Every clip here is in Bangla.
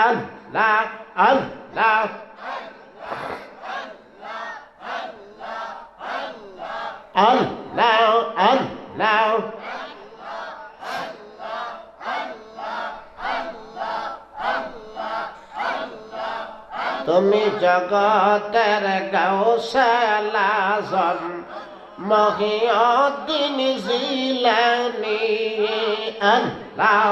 আল্লাহ আল্লাহ আল্লাহ আল্লাহ তুমি জগতের গৌশালাজম মহিয়দ্দিন জিলানি আল্লাহ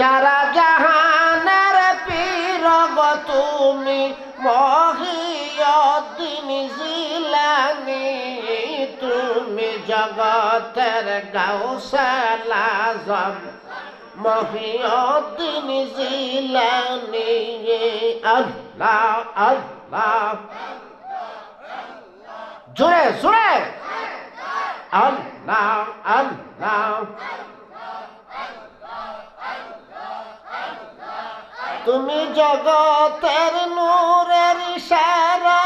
সারা জাহানের পীরগ তুমি মহিয়দ্দিন জিলানি, তুমি জগতের গৌশালাজম মহিয়দ্দিন জিলানি আল্লাহ আল্লাহ। জোরে জোরে। আল্লাহ আল্লাহ। তুমি জগতের নূরের ইশারা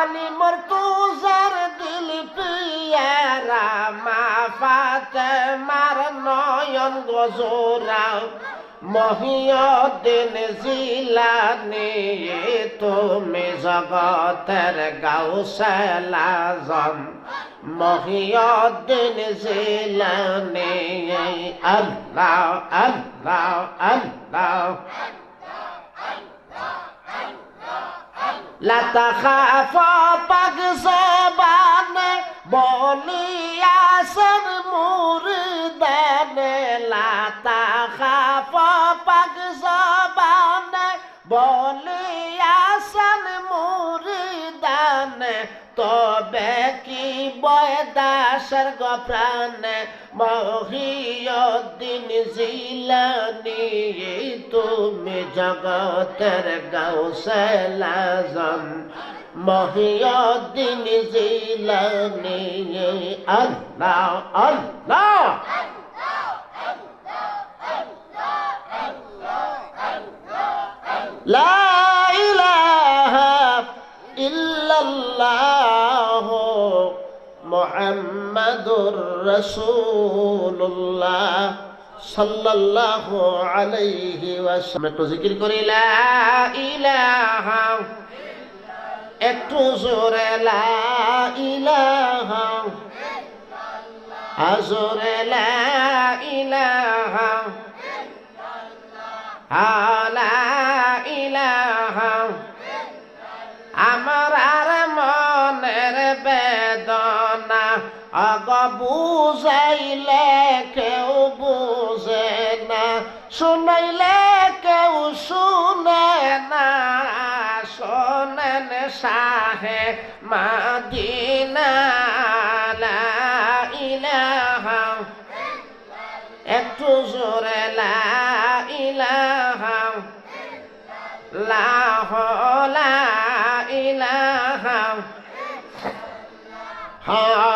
আলিমর তুজার দিল পিয়ারা, মা ফাতে মার নয়ন গজোরা। মহিয়দিন জিলানি, তুমি জগতের গাউসালাজম মহিয়দিন জিলানি, আল্লাহ আল্লাহ আল্লাহ। লতা খাফ পাগ জবানে বলিয়াসর মুর দানে লতা খাফ পাগ জবানে বলিয়াসর মুর দানে তবে কি বয়দাসর মহিয়দ্দিন জিলানি তুমি জগতের গৌসলাজম মহিয়দ্দিন জিলানি আল্লাহ আল্লাহ। لا মোহাম্মদুর রসুল্লাহ সাল্লাল্লাহু আলাইহি ওয়াসাল্লাম। একটু জিকির করি, লা ইলাহা একটু জোরে, লা ইলাহা আজোরে লা ইলাহা আলা ইলাহা আমার আর মনের বে অগ বুঝাইলে কেউ বুঝে না, শুনাইলে কেউ শুনে না। শোনেন শাহে মাদিনা ইলাহা একটু জোরে, লা ইলাহা লা লা ইলাহা লা